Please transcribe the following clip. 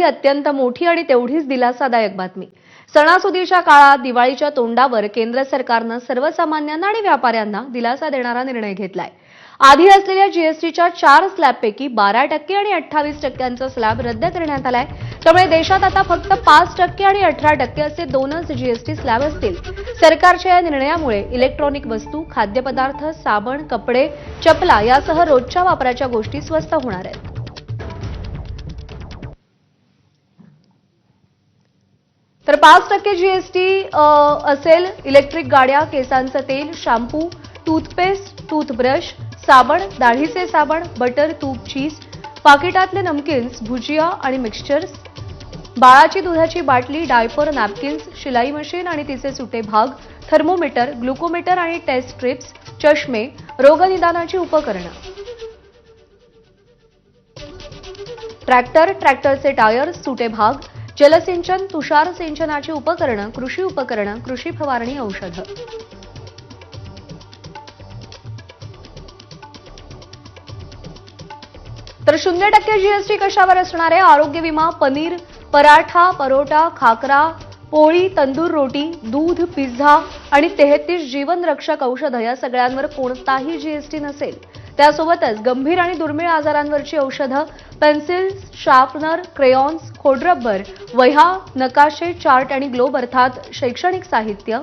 अत्यंत मोठी आणि तेवढीच दिलासादायक बातमी. सणासुदीच्या काळात दिवाळीच्या तोंडावर केंद्र सरकारनं सर्वसामान्यांना आणि व्यापाऱ्यांना दिलासा देणारा निर्णय घेतलाय. आधी असलेल्या जीएसटीच्या चार स्लॅबपैकी बारा टक्के आणि अठ्ठावीस टक्क्यांचा स्लॅब रद्द करण्यात आलाय. त्यामुळे देशात आता फक्त पाच टक्के आणि अठरा टक्के असे दोनच जीएसटी स्लॅब असतील. सरकारच्या या निर्णयामुळे इलेक्ट्रॉनिक वस्तू खाद्यपदार्थ साबण कपडे चपला यासह रोजच्या वापराच्या गोष्टी स्वस्त होणार आहेत. तर पाच टक्के जीएसटी असेल इलेक्ट्रिक गाड्या केसांचं तेल शॅम्पू टूथपेस्ट टूथब्रश साबण दाढीचे साबण बटर तूप चीज पाकिटातले नमकिन्स भुजिया आणि मिक्सचर्स बाळाची दुधाची बाटली डायपर नॅपकिन्स शिलाई मशीन आणि तिचे सुटे भाग थर्मोमीटर ग्लुकोमीटर आणि टेस्ट स्ट्रिप्स चष्मे रोगनिदानाची उपकरणं. ट्रॅक्टर ट्रॅक्टरचे टायर सुटे भाग जलसिंचन तुषार सिंचनाची उपकरणं कृषी उपकरणं कृषी फवारणी औषधं. तर शून्य टक्के जीएसटी कशावर असणारे आरोग्य विमा पनीर पराठा परोटा खाकरा पोळी तंदूर रोटी दूध पिझ्झा आणि तेहतीस जीवनरक्षक औषधं या सगळ्यांवर कोणताही जीएसटी नसेल. त्यासोबतच गंभीर आणि दुर्मिळ आजारांवरची औषधं पेन्सिल शार्पनर क्रेयॉन्स खोडरब्बर वह्या नकाशे चार्ट आणि ग्लोब अर्थात शैक्षणिक साहित्य.